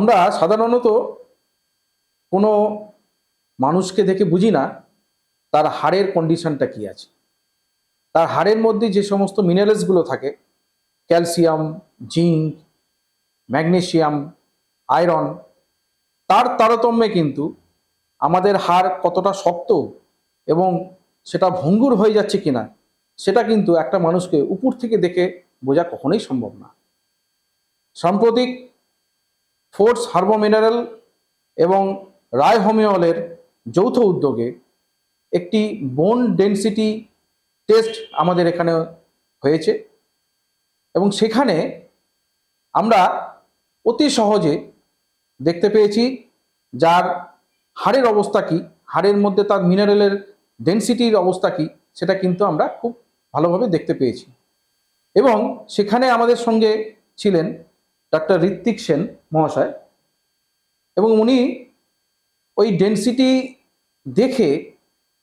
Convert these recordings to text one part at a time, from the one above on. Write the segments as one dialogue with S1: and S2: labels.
S1: আমরা সাধারণত কোনো মানুষকে দেখে বুঝি না তার হাড়ের কন্ডিশনটা কি আছে। তার হাড়ের মধ্যে যে সমস্ত মিনারেলসগুলো থাকে ক্যালসিয়াম জিঙ্ক ম্যাগনেশিয়াম আয়রন তার তারতম্যে কিন্তু আমাদের হাড় কতটা শক্ত এবং সেটা ভঙ্গুর হয়ে যাচ্ছে কিনা, সেটা কিন্তু একটা মানুষকে উপর থেকে দেখে বোঝা কখনোই সম্ভব না। সাম্প্রতিক ফোর্স হার্বো মিনারেল এবং রায় হোমিওলের যৌথ উদ্যোগে একটি বোন ডেনসিটি টেস্ট আমাদের এখানে হয়েছে এবং সেখানে আমরা অতি সহজে দেখতে পেয়েছি যার হাড়ের অবস্থা কি, হাড়ের মধ্যে তার মিনারেলের ডেনসিটির অবস্থা কি, সেটা কিন্তু আমরা খুব ভালোভাবে দেখতে পেয়েছি। এবং সেখানে আমাদের সঙ্গে ছিলেন ডাক্তার ঋত্বিক সেন মহাশয়। এবং উনি ওই ডেন্সিটি দেখে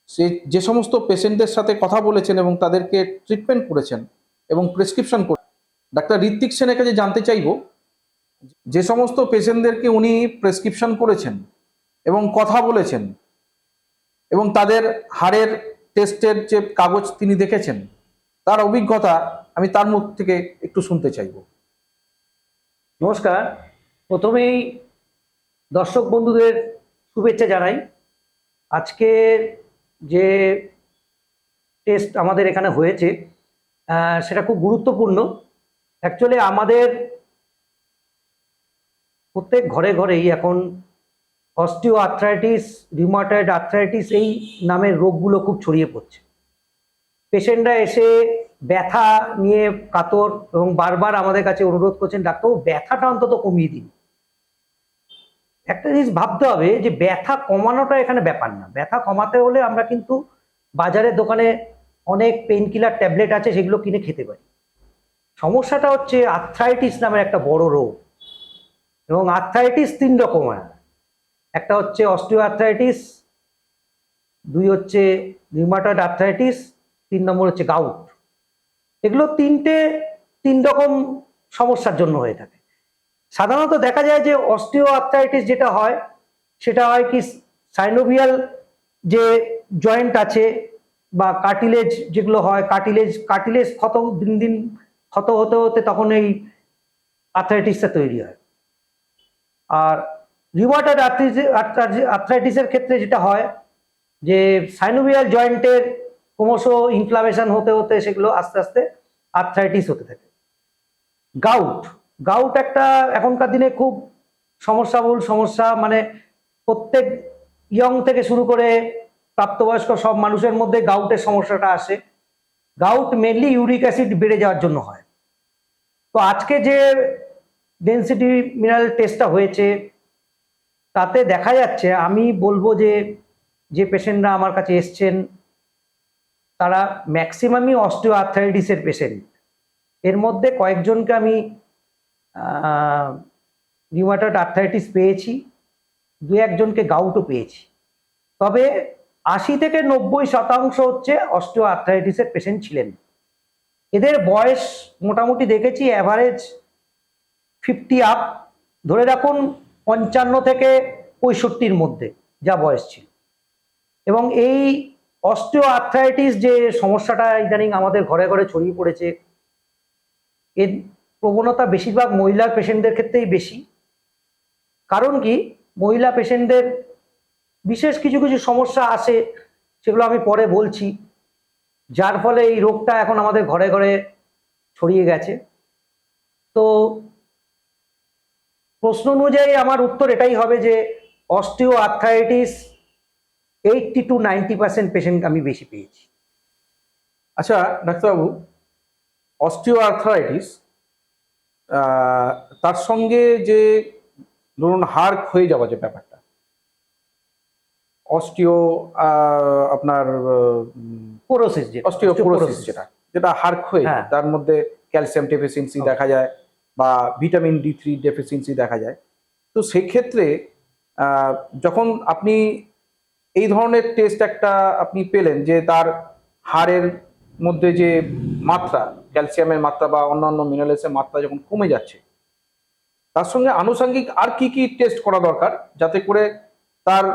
S1: সে যে সমস্ত পেশেন্টদের সাথে কথা বলেছেন এবং তাদেরকে ট্রিটমেন্ট করেছেন এবং প্রেসক্রিপশন করে ডাক্তার ঋত্বিক সেনের কাছে জানতে চাইব যে সমস্ত পেশেন্টদেরকে উনি প্রেসক্রিপশন করেছেন এবং কথা বলেছেন এবং তাদের হাড়ের টেস্টের যে কাগজ তিনি দেখেছেন, তার অভিজ্ঞতা আমি তার মুখ থেকে একটু শুনতে চাইব।
S2: নমস্কার। প্রথমেই দর্শক বন্ধুদের শুভেচ্ছা জানাই। আজকে যে টেস্ট আমাদের এখানে হয়েছে সেটা খুব গুরুত্বপূর্ণ। অ্যাকচুয়ালি আমাদের প্রত্যেক ঘরে ঘরেই এখন অস্টিও আর্থ্রাইটিস রিউমাটয়েড আর্থ্রাইটিস এই নামের রোগগুলো খুব ছড়িয়ে পড়ছে। পেশেন্টরা এসে ব্যথা নিয়ে কাতর এবং বারবার আমাদের কাছে অনুরোধ করছেন ডাক্তারবাবু, ব্যথাটা অন্তত কমিয়ে দিন। একটা জিনিস ভাবতে হবে যে ব্যথা কমানোটা এখানে ব্যাপার না। ব্যথা কমাতে হলে আমরা কিন্তু বাজারের দোকানে অনেক পেন কিলার ট্যাবলেট আছে, সেগুলো কিনে খেতে পারি। সমস্যাটা হচ্ছে আর্থ্রাইটিস নামের একটা বড় রোগ এবং আর্থ্রাইটিস তিন রকম একটা হচ্ছে অস্টিও আর্থ্রাইটিস দুই হচ্ছে রিউমাটয়েড আর্থ্রাইটিস তিন নম্বর হচ্ছে গাউট এগুলো তিনটে, তিন রকম সমস্যার জন্য হয়ে থাকে। সাধারণত দেখা যায় যে অস্টিও আর্থ্রাইটিস যেটা হয়, সেটা হয় কি সাইনোভিয়াল যে জয়েন্ট আছে বা কার্টিলেজ যেগুলো হয়, কার্টিলেজ কার্টিলেজ ক্ষত দিন দিন ক্ষত হতে হতে তখন এই আর্থ্রাইটিসটা তৈরি হয়। আর রিউমাটয়েড আর্থ্রাইটিসের ক্ষেত্রে যেটা হয় যে সাইনোভিয়াল জয়েন্টের ক্রমশ ইনফ্লামেশন হতে হতে সেগুলো আস্তে আস্তে আর্থ্রাইটিস হতে থাকে। গাউট গাউট একটা এখনকার দিনে খুব সমস্যাবহুল সমস্যা মানে প্রত্যেক ইয়ং থেকে শুরু করে প্রাপ্তবয়স্ক সব মানুষের মধ্যে গাউটের সমস্যাটা আসে। গাউট মেনলি ইউরিক অ্যাসিড বেড়ে যাওয়ার জন্য হয়। তো আজকে যে ডেন্সিটি মিনারেল টেস্টটা হয়েছে, তাতে দেখা যাচ্ছে, আমি বলব যে যে পেশেন্টরা আমার কাছে এসছেন তারা ম্যাক্সিমামই অস্টিও আর্থারাইটিসের পেশেন্ট এর মধ্যে কয়েকজনকে আমি রিউমাটয়েড আর্থারাইটিস পেয়েছি, দু একজনকে গাউটও পেয়েছি। তবে আশি থেকে নব্বই শতাংশ হচ্ছে অস্টিও আর্থারাইটিসের পেশেন্ট ছিলেন। এদের বয়স মোটামুটি দেখেছি অ্যাভারেজ ফিফটি আপ ধরে রাখুন পঞ্চান্ন থেকে পঁয়ষট্টির মধ্যে যা বয়স ছিল। এবং এই অস্টিও আর্থ্রাইটিস যে সমস্যাটা ইদানিং আমাদের ঘরে ঘরে ছড়িয়ে পড়েছে, এর প্রবণতা বেশিরভাগ মহিলা পেশেন্টদের ক্ষেত্রেই বেশি। কারণ কি? মহিলা পেশেন্টদের বিশেষ কিছু কিছু সমস্যা আসে, সেগুলো আমি পরে বলছি। যার ফলে এই রোগটা এখন আমাদের ঘরে ঘরে ছড়িয়ে গেছে। তো প্রশ্ন অনুযায়ী আমার উত্তর এটাই হবে যে osteoarthritis eighty two ninety percent patient আমি বেশি পেয়েছি।
S1: আচ্ছা ডাক্তারবাবু অস্টিও আর্থ্রাইটিস তার সঙ্গে যে ধরুন হাড় ক্ষয়ে যাওয়া যে ব্যাপারটা অস্টিও আপনার
S2: পোরোসিস যে
S1: অস্টিওপোরোসিস যেটা যেটা হাড় ক্ষয়ে
S2: হ্যাঁ।
S1: তার মধ্যে ক্যালসিয়াম ডেফিসিয়েন্সি দেখা যায় বা ভিটামিন ডি থ্রি ডেফিসিয়েন্সি দেখা যায়। তো সেক্ষেত্রে যখন আপনি এই ধরনের টেস্ট একটা আপনি পেলেন যে তার হাড়ের মধ্যে যে মাত্রা ক্যালসিয়ামের মাত্রা বা অন্যান্য মিনারেলসের মাত্রা যখন কমে যাচ্ছে, তার সঙ্গে আনুষঙ্গিক আর কি কি টেস্ট করা দরকার যাতে করে তার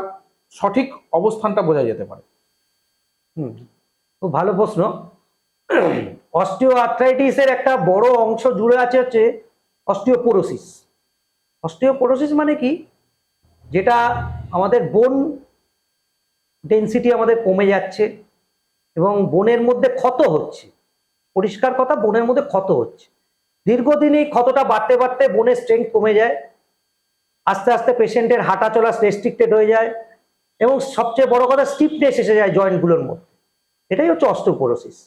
S1: সঠিক অবস্থানটা বোঝা যেতে পারে?
S2: হুম, খুব ভালো প্রশ্ন। অস্টিও আর্থ্রাইটিসের একটা বড় অংশ জুড়ে আছে হচ্ছে অস্টিওপোরোসিস। অস্টিওপোরোসিস মানে কি? যেটা আমাদের বোন ডেনসিটি আমাদের কমে যাচ্ছে এবং বনের মধ্যে ক্ষত হচ্ছে। পরিষ্কার কথা, বনের মধ্যে ক্ষত হচ্ছে। দীর্ঘদিন এই ক্ষতটা বাড়তে বাড়তে বনের স্ট্রেংথ কমে যায়, আস্তে আস্তে পেশেন্টের হাঁটা চলা রেস্ট্রিক্টেড হয়ে যায় এবং সবচেয়ে বড় কথা স্টিফনেস এসে যায় জয়েন্টগুলোর মধ্যে। এটাই হচ্ছে অস্টোপোরোসিস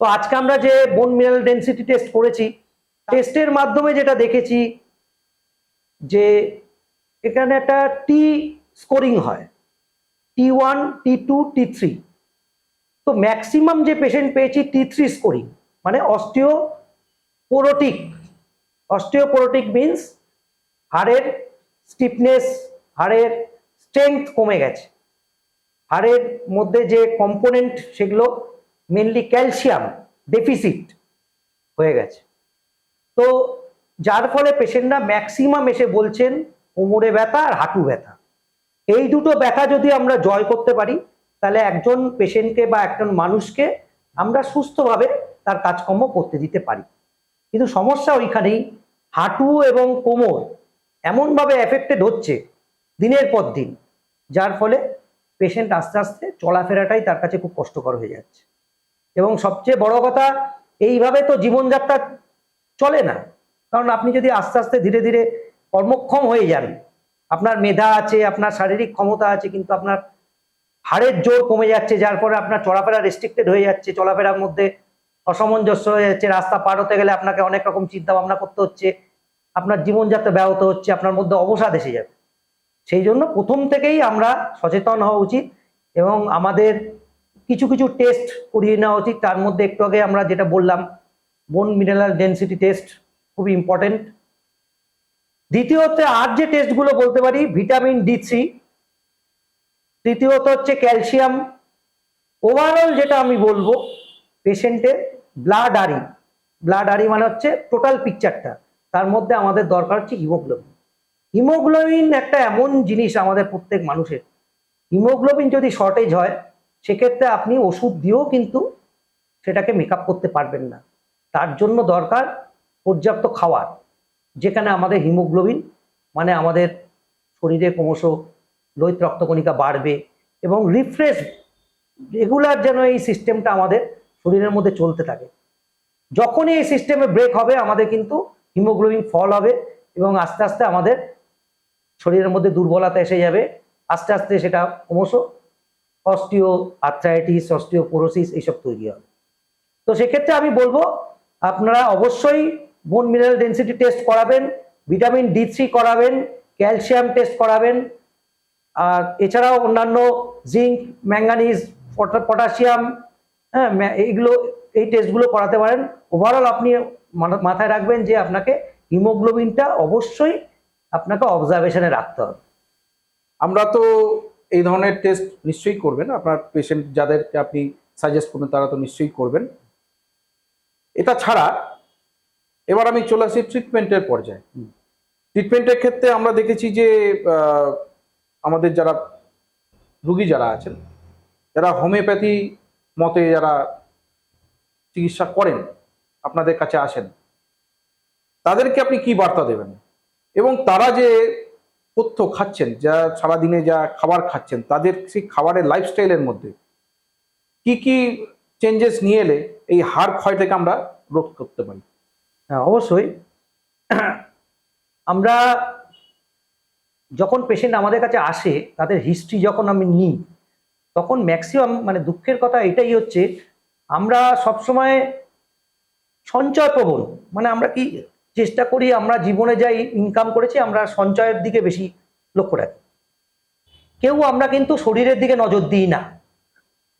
S2: তো আজকে আমরা যে বোন মিনারেল ডেন্সিটি টেস্ট করেছি টেস্টের মাধ্যমে যেটা দেখেছি যে এখানে একটা টি স্কোরিং হয়। T one T two T three তো ম্যাক্সিমাম যে পেশেন্ট পেয়েছি টি থ্রি স্কোরিং মানে অস্টিও পোরোটিক অস্টিওপোরোটিক মিনস হাড়ের স্টিফনেস হাড়ের স্ট্রেংথ কমে গেছে। হাড়ের মধ্যে যে কম্পোনেন্ট সেগুলো মেনলি ক্যালসিয়াম ডেফিসিট হয়ে গেছে। তো যার ফলে পেশেন্টরা ম্যাক্সিমাম এসে বলছেন, কোমরে ব্যথা আর হাঁটু ব্যথা। এই দুটো ব্যথা যদি আমরা জয় করতে পারি, তাহলে একজন পেশেন্টকে বা একজন মানুষকে আমরা সুস্থভাবে তার কাজকর্ম করতে দিতে পারি। কিন্তু সমস্যা ওইখানেই, হাঁটু এবং কোমর এমনভাবে এফেক্টেড হচ্ছে দিনের পর দিন, যার ফলে পেশেন্ট আস্তে আস্তে চলাফেরাটাই তার কাছে খুব কষ্টকর হয়ে যাচ্ছে। এবং সবচেয়ে বড় কথা, এইভাবে তো জীবনযাত্রা চলে না। কারণ আপনি যদি আস্তে আস্তে ধীরে ধীরে কর্মক্ষম হয়ে যান আপনার মেধা আছে, আপনার শারীরিক ক্ষমতা আছে, কিন্তু আপনার হাড়ের জোর কমে যাচ্ছে, যার ফলে আপনার চলাফেরা রেস্ট্রিক্টেড হয়ে যাচ্ছে, চলাফেরার মধ্যে অসামঞ্জস্য হয়ে যাচ্ছে, রাস্তা পার হতে গেলে আপনাকে অনেক রকম চিন্তা ভাবনা করতে হচ্ছে, আপনার জীবনযাত্রা ব্যাহত হচ্ছে, আপনার মধ্যে অবসাদ এসে যাবে। সেই জন্য প্রথম থেকেই আমরা সচেতন হওয়া উচিত এবং আমাদের কিছু কিছু টেস্ট করিয়ে নেওয়া উচিত। তার মধ্যে একটু আগে আমরা যেটা বললাম বোন মিনারেল ডেন্সিটি টেস্ট খুবই ইম্পর্টেন্ট দ্বিতীয়ত আর যে টেস্টগুলো বলতে পারি ভিটামিন ডি থ্রি তৃতীয়ত হচ্ছে ক্যালসিয়াম ওভারঅল যেটা আমি বলব পেশেন্টের ব্লাড আরি ব্লাড আরি মানে হচ্ছে টোটাল পিকচারটা তার মধ্যে আমাদের দরকার হচ্ছে হিমোগ্লোবিন হিমোগ্লোবিন একটা এমন জিনিস আমাদের প্রত্যেক মানুষের। হিমোগ্লোবিন যদি শর্টেজ হয়, সেক্ষেত্রে আপনি ওষুধ দিয়েও কিন্তু সেটাকে মেকআপ করতে পারবেন না। তার জন্য দরকার পর্যাপ্ত খাওয়ার। যেখানে আমাদের হিমোগ্লোবিন মানে আমাদের শরীরে ক্রমশ লোহিত রক্তকণিকা বাড়বে এবং রিফ্রেশ রেগুলার যেন এই সিস্টেমটা আমাদের শরীরের মধ্যে চলতে থাকে। যখনই এই সিস্টেমে ব্রেক হবে, আমাদের কিন্তু হিমোগ্লোবিন ফল হবে এবং আস্তে আস্তে আমাদের শরীরের মধ্যে দুর্বলতা এসে যাবে। আস্তে আস্তে সেটা ক্রমশ অস্টিও আর্থ্রাইটিস অস্টিওপোরোসিস এইসব তৈরি হবে। তো সেক্ষেত্রে আমি বলব, আপনারা অবশ্যই বোন মিনারেল ডেন্সিটি টেস্ট করাবেন ভিটামিন ডি থ্রি করাবেন ক্যালসিয়াম টেস্ট করাবেন, আর এছাড়াও অন্যান্য জিঙ্ক ম্যাঙ্গানিজ পটাশিয়াম হ্যাঁ এইগুলো, এই টেস্টগুলো করাতে পারেন। ওভারঅল আপনি মাথা- মাথায় রাখবেন যে আপনাকে হিমোগ্লোবিনটা অবশ্যই আপনাকে অবজারভেশনে রাখতে হবে।
S1: আমরা তো এই ধরনের টেস্ট নিশ্চয়ই করবেন, আপনার পেশেন্ট যাদেরকে আপনি সাজেস্ট করবেন তারা তো নিশ্চয়ই করবেন। এটা ছাড়া এবার আমি চলে আসি ট্রিটমেন্টের পর্যায়ে। ট্রিটমেন্টের ক্ষেত্রে আমরা দেখেছি যে আমাদের যারা রুগী যারা আছেন যারা হোমিওপ্যাথি মতে যারা চিকিৎসা করেন আপনাদের কাছে আসেন তাদেরকে আপনি কি বার্তা দেবেন? এবং তারা যে তথ্য খাচ্ছেন যা সারাদিনে যা খাবার খাচ্ছেন তাদের সেই খাবারের লাইফস্টাইলের মধ্যে কি কি চেঞ্জেস নিয়ে এলে এই হাড় ক্ষয় থেকে আমরা রোধ করতে পারি?
S2: অবশ্যই। আমরা যখন পেশেন্ট আমাদের কাছে আসে, তাদের হিস্ট্রি যখন আমি নিই, তখন ম্যাক্সিমাম মানে দুঃখের কথা এটাই হচ্ছে, আমরা সবসময় সঞ্চয় প্রবণ মানে আমরা কি চেষ্টা করি, আমরা জীবনে যাই ইনকাম করেছি, আমরা সঞ্চয়ের দিকে বেশি লক্ষ্য রাখি। কেউ আমরা কিন্তু শরীরের দিকে নজর দিই না।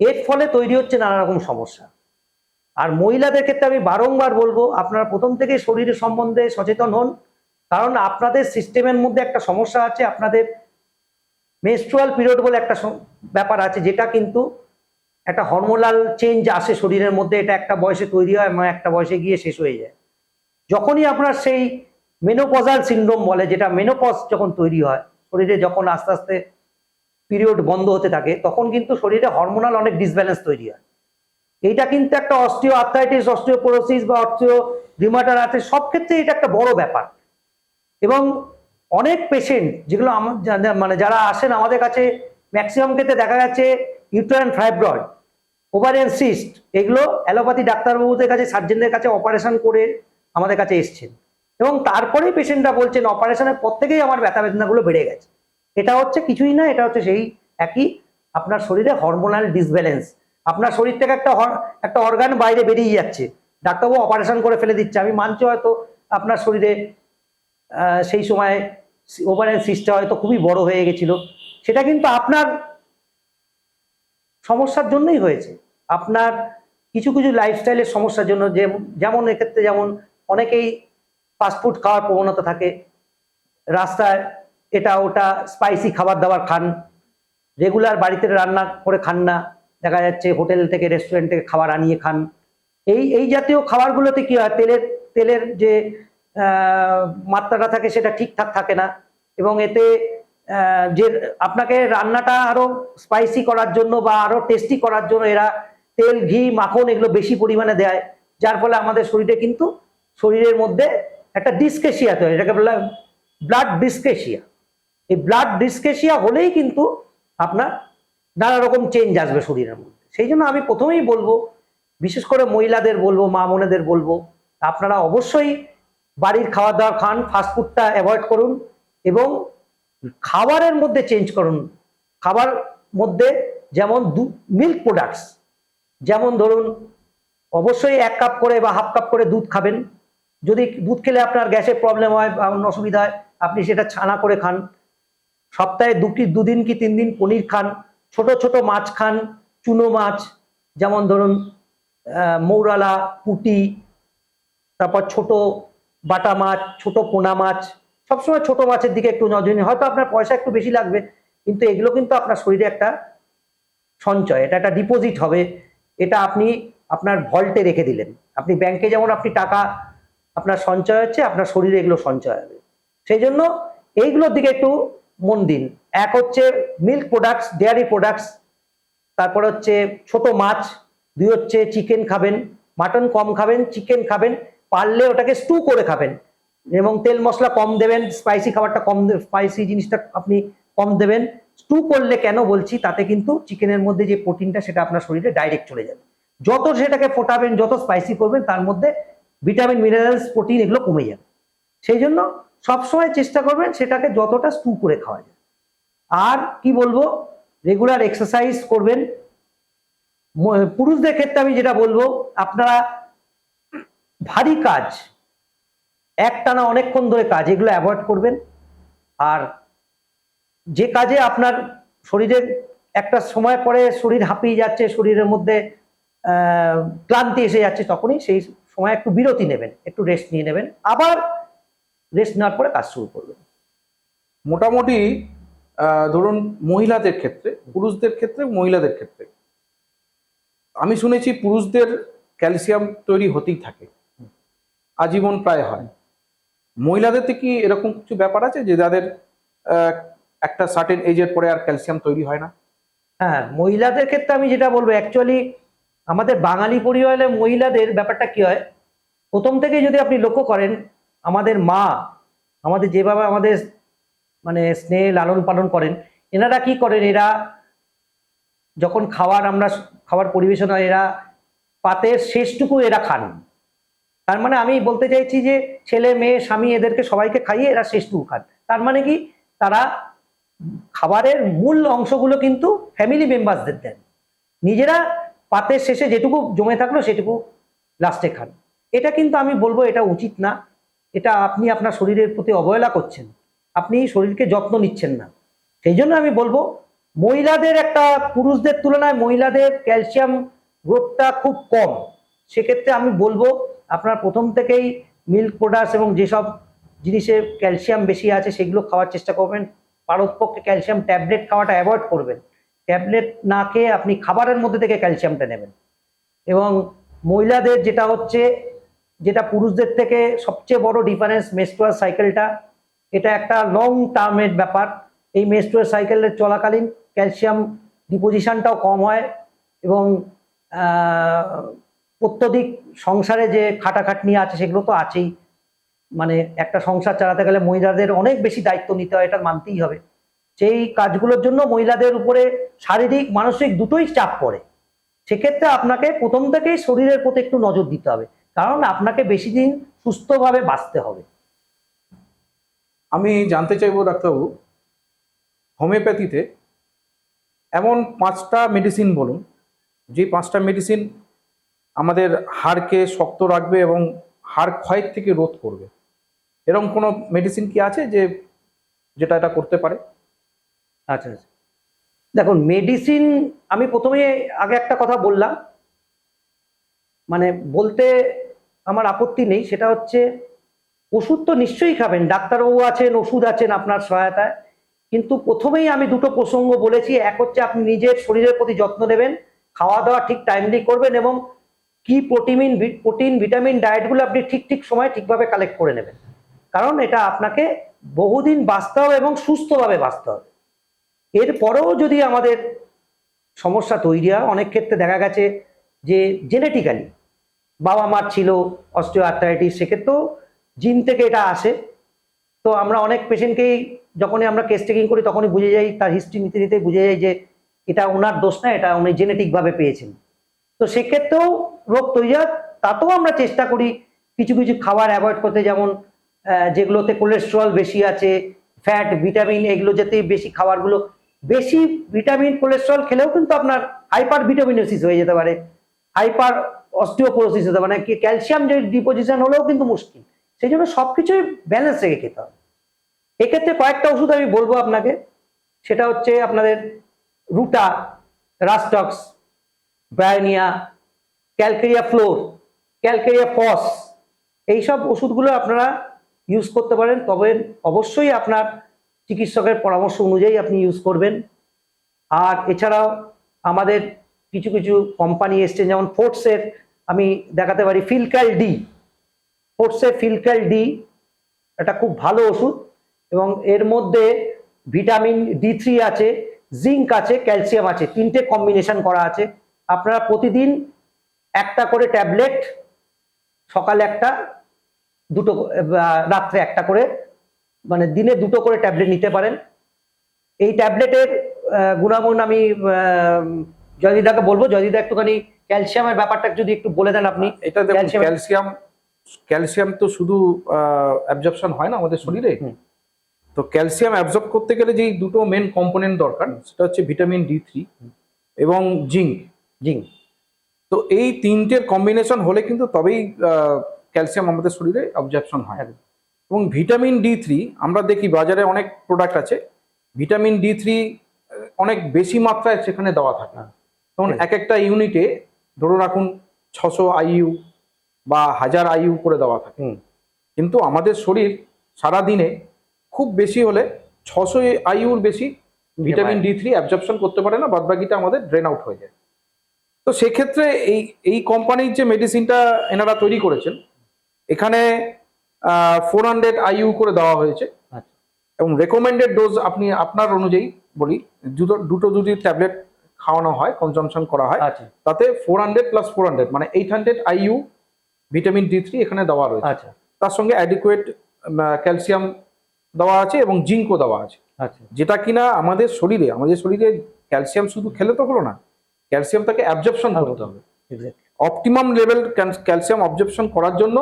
S2: এর ফলে তৈরি হচ্ছে নানা রকম সমস্যা। আর মহিলাদের ক্ষেত্রে আমি বারংবার বলব, আপনারা প্রথম থেকে শরীরের সম্বন্ধে সচেতন হন। কারণ আপনাদের সিস্টেমের মধ্যে একটা সমস্যা আছে, আপনাদের মেনস্ট্রুয়াল পিরিয়ড বলে একটা ব্যাপার আছে, যেটা কিন্তু একটা হরমোনাল চেঞ্জ আসে শরীরের মধ্যে, এটা একটা বয়সে তৈরি হয় এবং একটা বয়সে গিয়ে শেষ হয়ে যায়। যখনই আপনার সেই মেনোপজাল সিন্ড্রোম বলে, যেটা মেনোপজ যখন তৈরি হয়, শরীরে যখন আস্তে আস্তে পিরিয়ড বন্ধ হতে থাকে, তখন কিন্তু শরীরে হরমোনাল অনেক ডিসব্যালেন্স তৈরি হয়। এইটা কিন্তু একটা অস্টিও আর্থাইটিস অস্টিওপোরোসিস বা অস্টিও রিমাটার আছে, সব ক্ষেত্রে এটা একটা বড় ব্যাপার। এবং অনেক পেশেন্ট যেগুলো মানে যারা আসেন আমাদের কাছে ম্যাক্সিমাম ক্ষেত্রে দেখা যাচ্ছে ইউট্রাইন ফাইব্রয়েড ওভারিয়ান সিস্ট এগুলো অ্যালোপ্যাথি ডাক্তারবাবুদের কাছে সার্জেনদের কাছে অপারেশন করে আমাদের কাছে এসছেন। এবং তারপরেই পেশেন্টরা বলছেন অপারেশনের পর থেকেই আমার ব্যথা বেদনাগুলো বেড়ে গেছে। এটা হচ্ছে কিছুই না, এটা হচ্ছে সেই একই আপনার শরীরে হরমোনাল ডিসব্যালেন্স আপনার শরীর থেকে একটা একটা অর্গান বাইরে বেরিয়ে যাচ্ছে। ডাক্তারবাবু অপারেশন করে ফেলে দিচ্ছে। আমি মানছি হয়তো আপনার শরীরে সেই সময় ওভারেন সিস্টটা হয়তো খুবই বড় হয়ে গেছিল। সেটা কিন্তু আপনার সমস্যার জন্যই হয়েছে। আপনার কিছু কিছু লাইফস্টাইলের সমস্যার জন্য যে যেমন এক্ষেত্রে যেমন অনেকেই ফাস্টফুড খাওয়ার প্রবণতা থাকে। রাস্তায় এটা ওটা স্পাইসি খাবার দাবার খান। রেগুলার বাড়িতে রান্না করে খান না। দেখা যাচ্ছে হোটেল থেকে রেস্টুরেন্ট থেকে খাবার আনিয়ে খান। এই এই জাতীয় খাবারগুলোতে কি হয়? তেলের তেলের যে মাত্রাটা থাকে সেটা ঠিকঠাক থাকে না। এবং এতে যে, আপনাকে রান্নাটা আরও স্পাইসি করার জন্য বা আরও টেস্টি করার জন্য এরা তেল, ঘি, মাখন এগুলো বেশি পরিমাণে দেয়। যার ফলে আমাদের শরীরে কিন্তু শরীরের মধ্যে একটা ডিসকেশিয়া তৈরি এটাকে বলা ব্লাড ডিসকেশিয়া এই ব্লাড ডিসকেশিয়া হলেই কিন্তু আপনার নানা রকম চেঞ্জ আসবে শরীরের মধ্যে। সেই জন্য আমি প্রথমেই বলব, বিশেষ করে মহিলাদের বলব, মা বোনেদের বলব, আপনারা অবশ্যই বাড়ির খাওয়া দাওয়া খান ফাস্টফুডটা অ্যাভয়েড করুন এবং খাবারের মধ্যে চেঞ্জ করুন। খাবার মধ্যে যেমন দু মিল্ক প্রোডাক্টস যেমন ধরুন অবশ্যই এক কাপ করে বা হাফ কাপ করে দুধ খাবেন। যদি দুধ খেলে আপনার গ্যাসের প্রবলেম হয় বা অন্য অসুবিধা হয়, আপনি সেটা ছানা করে খান। সপ্তাহে দুটি, দুদিন কি তিন দিন পনির খান। ছোট ছোট মাছ খান চুনো মাছ, যেমন ধরুন মৌরালা, পুটি, তারপর ছোট বাটা মাছ, ছোট পোনা মাছ, সবসময় ছোট মাছের দিকে একটু নজর। হয়তো আপনার পয়সা একটু বেশি লাগবে, কিন্তু এগুলো কিন্তু আপনার শরীরে একটা সঞ্চয়, এটা একটা ডিপোজিট হবে, এটা আপনি আপনার ভল্টে রেখে দিলেন আপনি ব্যাংকে যেমন আপনি টাকা, আপনার সঞ্চয় হচ্ছে, আপনার শরীরে এগুলো সঞ্চয় হবে সেই জন্য এইগুলোর দিকে একটু মন দিন এক হচ্ছে মিল্ক প্রোডাক্টস ডেয়ারি প্রোডাক্টস তারপর হচ্ছে ছোট মাছ, দুই হচ্ছে চিকেন খাবেন মাটন কম খাবেন চিকেন খাবেন, পারলে ওটাকে স্টু করে খাবেন এবং তেল মশলা কম দেবেন স্পাইসি খাবারটা কম স্পাইসি জিনিসটা আপনি কম দেবেন। স্টু করলে কেন বলছি? তাতে কিন্তু চিকেনের মধ্যে যে প্রোটিনটা, সেটা আপনার শরীরে ডাইরেক্ট চলে যাবে। যত সেটাকে ফোটাবেন, যত স্পাইসি করবেন, তার মধ্যে ভিটামিন মিনারেলস প্রোটিন এগুলো কমে যাবে। সেই জন্য সবসময় চেষ্টা করবেন সেটাকে যতটা স্টু করে খাওয়া যায়। আর কি বলব? রেগুলার এক্সারসাইজ করবেন। পুরুষদের ক্ষেত্রে আমি যেটা বলব, আপনারা ভারী কাজ, একটানা অনেকক্ষণ ধরে কাজ, এগুলো অ্যাভয়েড করবেন। আর যে কাজে আপনার শরীরের একটা সময় পরে শরীর হাঁপিয়ে যাচ্ছে, শরীরের মধ্যে ক্লান্তি এসে যাচ্ছে, তখনই সেই সময় একটু বিরতি নেবেন, একটু রেস্ট নিয়ে নেবেন। আবার রেস্ট নেওয়ার পরে কাজ শুরু করবেন।
S1: মোটামুটি ধরুন মহিলাদের ক্ষেত্রে, পুরুষদের ক্ষেত্রে মহিলাদের ক্ষেত্রে। আমি শুনেছি পুরুষদের ক্যালসিয়াম তৈরি হতেই থাকে, আজীবন প্রায় হয়। মহিলাদের কি এরকম কিছু ব্যাপার আছে যে যাদের একটা সার্টেন এজের পরে আর ক্যালসিয়াম তৈরি হয় না?
S2: হ্যাঁ মহিলাদের ক্ষেত্রে আমি যেটা বলব অ্যাকচুয়ালি আমাদের বাঙালি পরিবারে মহিলাদের ব্যাপারটা কি হয়? প্রথম থেকে যদি আপনি লক্ষ্য করেন, আমাদের মা, আমাদের যেভাবে আমাদের মানে স্নেহ লালন পালন করেন। এনারা কি করেন? এরা যখন খাওয়ার আমরা খাবার পরিবেশন হয়, এরা পাতের শেষটুকু এরা খান। তার মানে আমি বলতে চাইছি যে, ছেলে, মেয়ে, স্বামী এদেরকে সবাইকে খাইয়ে এরা শেষটুকু খান। তার মানে কি? তারা খাবারের মূল অংশগুলো কিন্তু ফ্যামিলি মেম্বারসদের দেন। নিজেরা পাতের শেষে যেটুকু জমে থাকল সেটুকু লাস্টে খান। এটা কিন্তু আমি বলব এটা উচিত না। এটা আপনি আপনার শরীরের প্রতি অবহেলা করছেন। আপনি শরীরকে যত্ন নিচ্ছেন না। সেই জন্য আমি বলব, মহিলাদের একটা, পুরুষদের তুলনায় মহিলাদের ক্যালসিয়াম গ্রোথটা খুব কম। সেক্ষেত্রে আমি বলব, আপনার প্রথম থেকেই মিল্ক প্রোডাক্টস এবং যেসব জিনিসে ক্যালসিয়াম বেশি আছে, সেগুলো খাওয়ার চেষ্টা করবেন। পারতপক্ষে ক্যালসিয়াম ট্যাবলেট খাওয়াটা অ্যাভয়েড করবেন। ট্যাবলেট না খেয়ে আপনি খাবারের মধ্যে থেকে ক্যালসিয়ামটা নেবেন। এবং মহিলাদের যেটা হচ্ছে, যেটা পুরুষদের থেকে সবচেয়ে বড় ডিফারেন্স মেস্ট্রুয়াল সাইকেলটা এটা একটা লং টার্মের ব্যাপার। এই মেস্ট্রুয়াল সাইকেলের চলাকালীন ক্যালসিয়াম ডিপোজিশনটাও কম হয় এবং অত্যধিক সংসারে যে খাটাখাটনি আছে সেগুলো তো আছেই। মানে একটা সংসার চালাতে গেলে মহিলাদের অনেক বেশি দায়িত্ব নিতে হয়, এটা মানতেই হবে। সেই কাজগুলোর জন্য মহিলাদের উপরে শারীরিক, মানসিক দুটোই চাপ পড়ে। সেক্ষেত্রে আপনাকে প্রথম থেকেই শরীরের প্রতি একটু নজর দিতে হবে। কারণ আপনাকে বেশি দিন সুস্থভাবে বাঁচতে হবে।
S1: আমি জানতে চাইব ডাক্তারবাবু, হোমিওপ্যাথিতে এমন পাঁচটা মেডিসিন বলুন যে পাঁচটা মেডিসিন আমাদের হাড়কে শক্ত রাখবে এবং হাড় ক্ষয়ের থেকে রোধ করবে। এরকম কোনো মেডিসিন কি আছে যে, যেটা এটা করতে পারে?
S2: আচ্ছা আচ্ছা। দেখুন মেডিসিন আমি প্রথমে আগে একটা কথা বললাম। মানে বলতে আমার আপত্তি নেই, সেটা হচ্ছে ওষুধ তো নিশ্চয়ই খাবেন, ডাক্তারবাবু আছেন, ওষুধ আছেন আপনার সহায়তায়। কিন্তু প্রথমেই আমি দুটো প্রসঙ্গ বলেছি, এক হচ্ছে আপনি নিজের শরীরের প্রতি যত্ন নেবেন খাওয়া দাওয়া ঠিক টাইমলি করবেন এবং কি প্রোটিন প্রোটিন ভিটামিন ডায়েটগুলো আপনি ঠিক ঠিক সময়ে ঠিকভাবে কালেক্ট করে নেবেন। কারণ এটা আপনাকে বহুদিন বাঁচতে হবে এবং সুস্থভাবে বাঁচতে হবে। এরপরেও যদি আমাদের সমস্যা তৈরি হয়, অনেক ক্ষেত্রে দেখা গেছে যে জেনেটিক্যালি বাবা মার ছিল অস্টিও আর্থারাইটিস সেক্ষেত্রেও জিন থেকে এটা আসে। তো আমরা অনেক পেশেন্টকেই যখনই আমরা কেস টেকিং করি, তখনই বুঝে যাই, তার হিস্ট্রি নিতে নিতে বুঝে যাই যে এটা ওনার দোষ না, এটা উনি জেনেটিকভাবে পেয়েছেন। তো সেক্ষেত্রেও রোগ তৈরি হয়, তাতেও আমরা চেষ্টা করি কিছু কিছু খাবার অ্যাভয়েড করতে, যেমন যেগুলোতে কোলেস্ট্রল বেশি আছে ফ্যাট ভিটামিন এগুলো যাতে বেশি খাবারগুলো, বেশি ভিটামিন কোলেস্ট্রল খেলেও কিন্তু আপনার হাইপার ভিটামিনোসিস হয়ে যেতে পারে হাইপার অস্টিওপোরোসিস হতে পারে মানে ক্যালসিয়াম যে ডিপোজিশন হলেও কিন্তু মুশকিল। সেই জন্য সবকিছুই ব্যালেন্স রেখে খেতে হবে। এক্ষেত্রে কয়েকটা ওষুধ আমি বলব আপনাকে। সেটা হচ্ছে আপনাদের ruta, rhus tox, bryonia, calcarea fluor, calcarea phos, এইসব ওষুধগুলো আপনারা ইউজ করতে পারেন। তবে অবশ্যই আপনার চিকিৎসকের পরামর্শ অনুযায়ী আপনি ইউজ করবেন। আর এছাড়াও আমাদের কিছু কিছু কোম্পানি এসছে, যেমন ফোর্টসের আমি দেখাতে পারি ফিলক্যাল ডি ফোর্টসের ফিলক্যাল ডি এটা খুব ভালো ওষুধ। এবং এর মধ্যে ভিটামিন ডি থ্রি আছে জিঙ্ক আছে ক্যালসিয়াম আছে তিনটে কম্বিনেশন করা আছে। আপনারা প্রতিদিন একটা করে ট্যাবলেট সকালে একটা দুটো রাত্রে একটা করে মানে দিনে দুটো করে ট্যাবলেট নিতে পারেন। এই ট্যাবলেটের গুণাগুণ আমি জয়দিদাকে বলব। জয়দিদা একটুখানি ক্যালসিয়ামের ব্যাপারটা যদি একটু বলে দেন আপনি।
S1: এটা ক্যালসিয়াম ক্যালসিয়াম তো শুধু অ্যাবজর্পশন হয় না আমাদের শরীরে। তো ক্যালসিয়াম অ্যাবজর্ব করতে গেলে যেই দুটো মেন কম্পোনেন্ট দরকার সেটা হচ্ছে ভিটামিন ডি থ্রি এবং জিঙ্ক
S2: জিঙ্ক
S1: তো এই তিনটের কম্বিনেশন হলে কিন্তু তবেই ক্যালসিয়াম আমাদের শরীরে অবজারপশন হয়। এবং ভিটামিন ডি থ্রি আমরা দেখি বাজারে অনেক প্রোডাক্ট আছে। ভিটামিন ডি থ্রি অনেক বেশি মাত্রায় সেখানে দেওয়া থাকে।
S2: হ্যাঁ।
S1: তখন এক একটা ইউনিটে ধরুন রাখুন ছশো আইইউ বা হাজার আইইউ করে দেওয়া থাকে। কিন্তু আমাদের শরীর সারা দিনে খুব বেশি হলে ছশো আইইউর বেশি ভিটামিন ডি থ্রি অ্যাবজর্পশন করতে পারে না বাদবাকিটা আমাদের ড্রেন আউট হয়ে যায়। তো সেক্ষেত্রে এই এই কোম্পানির যে মেডিসিনটা এনারা তৈরি করেছেন এখানে ফোর হান্ড্রেড আইইউ করে দেওয়া হয়েছে।
S2: আচ্ছা।
S1: এবং রেকমেন্ডেড ডোজ আপনি আপনার অনুযায়ী বলি দুটো দুটো দুটি ট্যাবলেট খাওয়ানো হয় কনজামশন করা হয়
S2: আচ্ছা।
S1: তাতে four hundred plus four hundred মানে eight hundred IU vitamin D three এখানে দেওয়া রয়েছে।
S2: আচ্ছা।
S1: তার সঙ্গে অ্যাডিকুয়েট ক্যালসিয়াম দেওয়া আছে এবং জিঙ্কও দেওয়া আছে।
S2: আচ্ছা।
S1: যেটা কিনা আমাদের শরীরে আমাদের শরীরে ক্যালসিয়াম শুধু খেলে তো হলো না ক্যালসিয়াম তাকে অ্যাবজর্পশন করতে হবে. অপটিমাম লেভেল ক্যালসিয়াম অবজর্পশন করার জন্য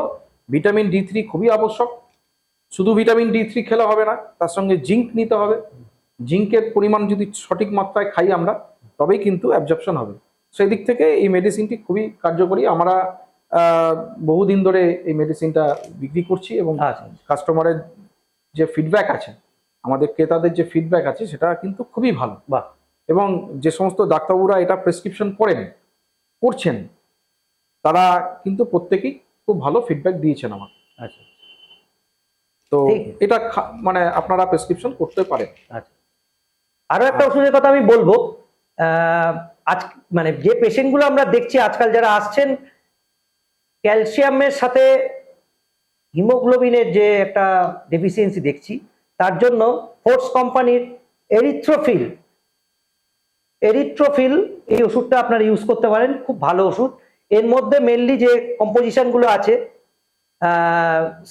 S1: ভিটামিন ডি থ্রি খুবই আবশ্যক। শুধু ভিটামিন ডি থ্রি খেলে হবে না তার সঙ্গে জিঙ্ক নিতে হবে। জিঙ্কের পরিমাণ যদি সঠিক মাত্রায় খাই আমরা তবেই কিন্তু অ্যাবজর্পশন হবে। সেই দিক থেকে এই মেডিসিনটি খুবই কার্যকরী। আমরা বহুদিন ধরে এই মেডিসিনটা বিক্রি করছি এবং
S2: আচ্ছা
S1: কাস্টমারের যে ফিডব্যাক আছে আমাদের ক্রেতাদের যে ফিডব্যাক আছে সেটা কিন্তু খুবই ভালো।
S2: বাহ।
S1: এবং যে সমস্ত ডাক্তারবাবুরা এটা প্রেসক্রিপশন করেন করছেন তারা কিন্তু প্রত্যেকেই খুব ভালো ফিডব্যাক দিয়েছেন আমার
S2: আচ্ছা।
S1: তো এটা মানে আপনারা প্রেসক্রিপশন করতে পারেন।
S2: আচ্ছা। আরও একটা ওষুধের কথা আমি বলব। আহ, আজ মানে যে পেশেন্টগুলো আমরা দেখছি আজকাল যারা আসছেন ক্যালসিয়ামের সাথে হিমোগ্লোবিনের যে একটা ডেফিসিয়েন্সি দেখছি, তার জন্য ফোর্স কোম্পানির এরিথ্রোফিল এরিথ্রোফিল এই ওষুধটা আপনারা ইউজ করতে পারেন, খুব ভালো ওষুধ। এর মধ্যে মেনলি যে কম্পোজিশনগুলো আছে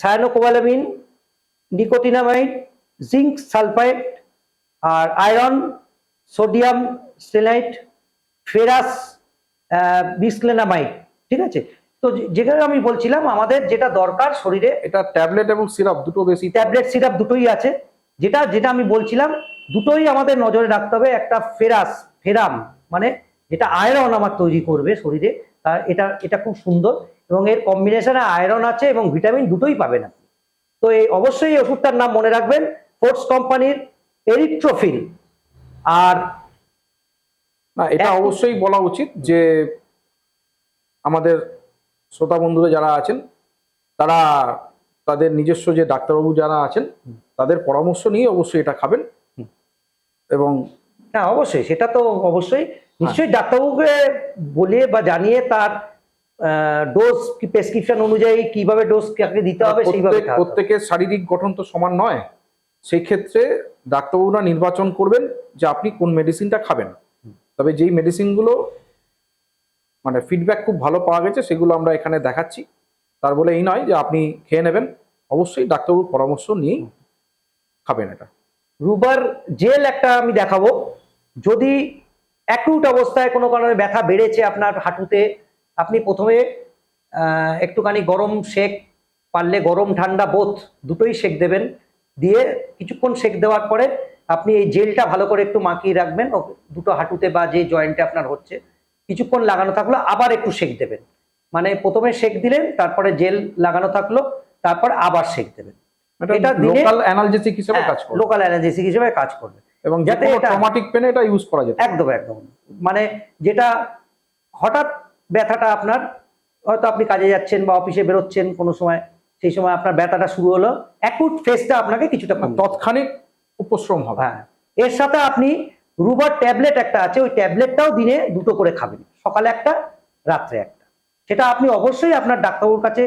S2: সায়ানোকোবালামিন নিকোটিনামাইড জিঙ্ক সালফাইড আর আয়রন সোডিয়াম স্টেলাইট ফেরাস বিসলেনামাইড ঠিক আছে? তো যেখানে আমি বলছিলাম আমাদের যেটা দরকার শরীরে
S1: এটা ট্যাবলেট এবং সিরাপ দুটো বেশি।
S2: ট্যাবলেট সিরাপ দুটোই আছে। যেটা যেটা আমি বলছিলাম দুটোই আমাদের নজরে রাখতে হবে একটা ফেরাস ফেরাম মানে যেটা আয়রন আমার তৈরি করবে শরীরে তার এটা এটা খুব সুন্দর। এবং এর কম্বিনেশনে আয়রন আছে এবং ভিটামিন দুটোই পাবেন আপনি। তো এই অবশ্যই এই ওষুধটার নাম মনে রাখবেন ফোর্স কোম্পানির এরিট্রোফিল আর
S1: না এটা অবশ্যই বলা উচিত যে আমাদের শ্রোতা বন্ধুরা যারা আছেন তারা তাদের নিজস্ব যে ডাক্তারবাবু যারা আছেন তাদের পরামর্শ নিয়ে অবশ্যই এটা খাবেন। এবং
S2: হ্যাঁ অবশ্যই সেটা তো অবশ্যই। নিশ্চয়ই ডাক্তারবাবুকে বলে বা জানিয়ে তার ডোজ কি প্রেসক্রিপশন অনুযায়ী কীভাবে ডোজ কাকে দিতে হবে সেইভাবে।
S1: প্রত্যেকের শারীরিক গঠন তো সমান নয়। সেই ক্ষেত্রে ডাক্তারবাবুরা নির্বাচন করবেন যে আপনি কোন মেডিসিনটা খাবেন। তবে যেই মেডিসিনগুলো মানে ফিডব্যাক খুব ভালো পাওয়া গেছে, সেগুলো আমরা এখানে দেখাচ্ছি। তার বলে এই নয় যে আপনি খেয়ে নেবেন। অবশ্যই ডাক্তারবাবুর পরামর্শ নিয়েই খাবেন এটা।
S2: রুবার জেল একটা আমি দেখাবো। যদি অ্যাকুট অবস্থায় কোনো কারণে ব্যথা বেড়েছে আপনার হাঁটুতে, আপনি প্রথমে একটুখানি গরম শেক পারলে গরম, ঠান্ডা বোথ দুটোই শেক দেবেন। দিয়ে কিছুক্ষণ শেক দেওয়ার পরে আপনি এই জেলটা ভালো করে একটু মাখিয়ে রাখবেন। দুটো হাঁটুতে বা যে জয়েন্টে আপনার হচ্ছে। কিছুক্ষণ লাগানো থাকল আবার একটু শেক দেবেন। মানে প্রথমে শেক দিলেন তারপরে জেল লাগানো থাকল তারপর আবার শেক দেবেন।
S1: এটা লোকাল অ্যানালজেসিক হিসেবে কাজ করে
S2: লোকাল অ্যানালিসিস হিসেবে কাজ করবে।
S1: এবং
S2: যাতে
S1: ট্রমাটিক পেনে এটা ইউজ করা যেত
S2: একদম একদম। মানে যেটা হঠাৎ ব্যথাটা আপনার হয়তো আপনি কাজে যাচ্ছেন বা অফিসে বেরোচ্ছেন কোনো সময় সেই সময় আপনার ব্যথাটা শুরু হলো অ্যাকুট ফেসটা আপনাকে কিছুটা
S1: তৎক্ষণিক উপশ্রম হবে।
S2: হ্যাঁ। এর সাথে আপনি রুবার ট্যাবলেট একটা আছে, ওই ট্যাবলেটটাও দিনে দুটো করে খাবেন। সকালে একটা, রাত্রে একটা। সেটা আপনি অবশ্যই আপনার ডাক্তারবাবুর কাছে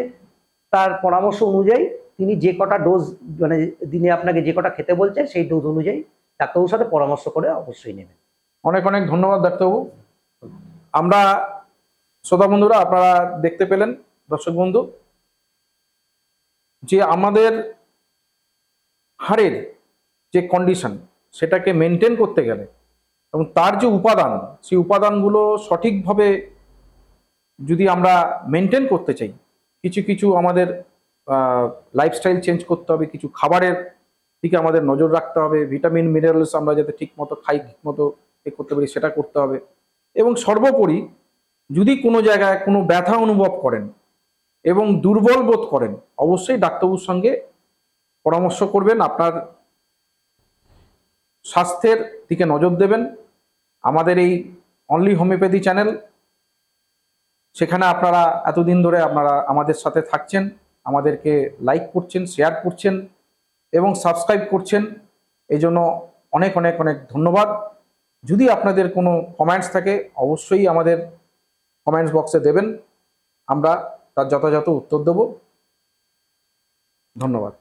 S2: তার পরামর্শ অনুযায়ী তিনি যে কটা ডোজ মানে দিনে আপনাকে যে কটা খেতে বলছেন সেই ডোজ অনুযায়ী ডাক্তারবাবুর সাথে পরামর্শ করে অবশ্যই নেবেন।
S1: অনেক অনেক ধন্যবাদ ডাক্তারবাবু। আমরা শ্রোতা বন্ধুরা, আপনারা দেখতে পেলেন, দর্শক বন্ধু, যে আমাদের হাড়ের যে কন্ডিশন সেটাকে মেনটেন করতে গেলে এবং তার যে উপাদান, সেই উপাদানগুলো সঠিকভাবে যদি আমরা মেনটেন করতে চাই, কিছু কিছু আমাদের লাইফস্টাইল চেঞ্জ করতে হবে, কিছু খাবারের দিকে আমাদের নজর রাখতে হবে ভিটামিন মিনারেলস আমরা যাতে ঠিক মতো খাই ঠিক মতো এ করতে পারি, সেটা করতে হবে। এবং সর্বোপরি যদি কোনো জায়গায় কোনো ব্যথা অনুভব করেন এবং দুর্বল বোধ করেন, অবশ্যই ডাক্তারবাবুর সঙ্গে পরামর্শ করবেন, আপনার স্বাস্থ্যের দিকে নজর দেবেন আমাদের এই অনলি হোমিওপ্যাথি চ্যানেল সেখানে আপনারা এতদিন ধরে আপনারা আমাদের সাথে থাকছেন, আমাদেরকে লাইক করছেন শেয়ার করছেন এবং সাবস্ক্রাইব করছেন এই জন্য অনেক অনেক অনেক ধন্যবাদ। যদি আপনাদের কোনো কমেন্টস থাকে, অবশ্যই আমাদের কমেন্টস বক্সে দেবেন। আমরা তার যথাযথ উত্তর দেব। ধন্যবাদ।